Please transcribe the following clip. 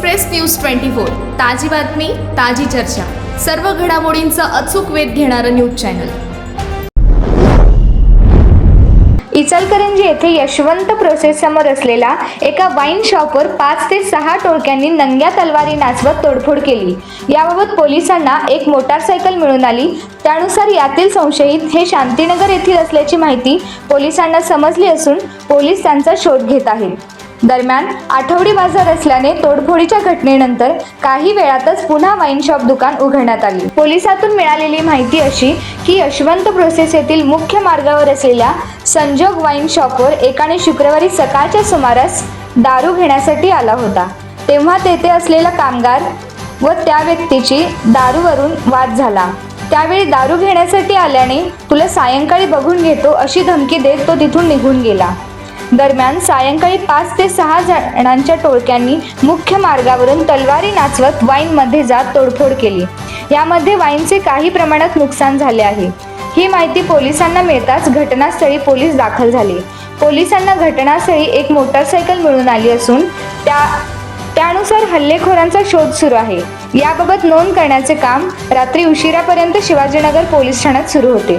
Express news twenty four. ताजी बातमी ताजी चर्चा. सर्व घडामोडींचा अचूक वेध घेणारं न्यूज चॅनल. इचलकरंजी येथे यशवंत प्रोसेस समोर असलेल्या एका वाईन शॉपवर पाच ते सहा टोळक्यांनी नंग्या तलवारी नाचवत तोडफोड केली. याबाबत पोलिसांना एक मोटारसायकल मिळून आली. त्यानुसार यातील संशयित हे शांतीनगर येथील असल्याची माहिती पोलिसांना समजली असून पोलीस त्यांचा शोध घेत आहेत. दरम्यान आठवडी बाजार असल्याने तोडफोडीच्या घटनेनंतर काही वेळातच पुन्हा वाईन शॉप दुकान उघडण्यात आली. पोलिसातून मिळालेली माहिती अशी की यशवंत प्रोसेस येथील मुख्य मार्गावर असलेल्या संजोग वाईन शॉपवर एकाने शुक्रवारी सकाळच्या सुमारास दारू घेण्यासाठी आला होता. तेव्हा तेथे असलेला कामगार व त्या व्यक्तीची दारूवरून वाद झाला. त्यावेळी दारू घेण्यासाठी आल्याने तुला सायंकाळी बघून घेतो अशी धमकी देत तो तिथून निघून गेला. दरम्यान सायंकाळी पाच ते सहा जणांच्या टोळक्यांनी मुख्य मार्गावरून तलवारी नाचवत वाईनमध्ये जात तोडफोड केली. यामध्ये वाईनचे काही प्रमाणात नुकसान झाले आहे. ही माहिती पोलिसांना मिळताच घटनास्थळी पोलीस दाखल झाले. पोलिसांना घटनास्थळी एक मोटारसायकल मिळून आली असून त्या त्यानुसार हल्लेखोरांचा शोध सुरू आहे. याबाबत नोंद करण्याचे काम रात्री उशिरापर्यंत शिवाजीनगर पोलीस ठाण्यात सुरू होते.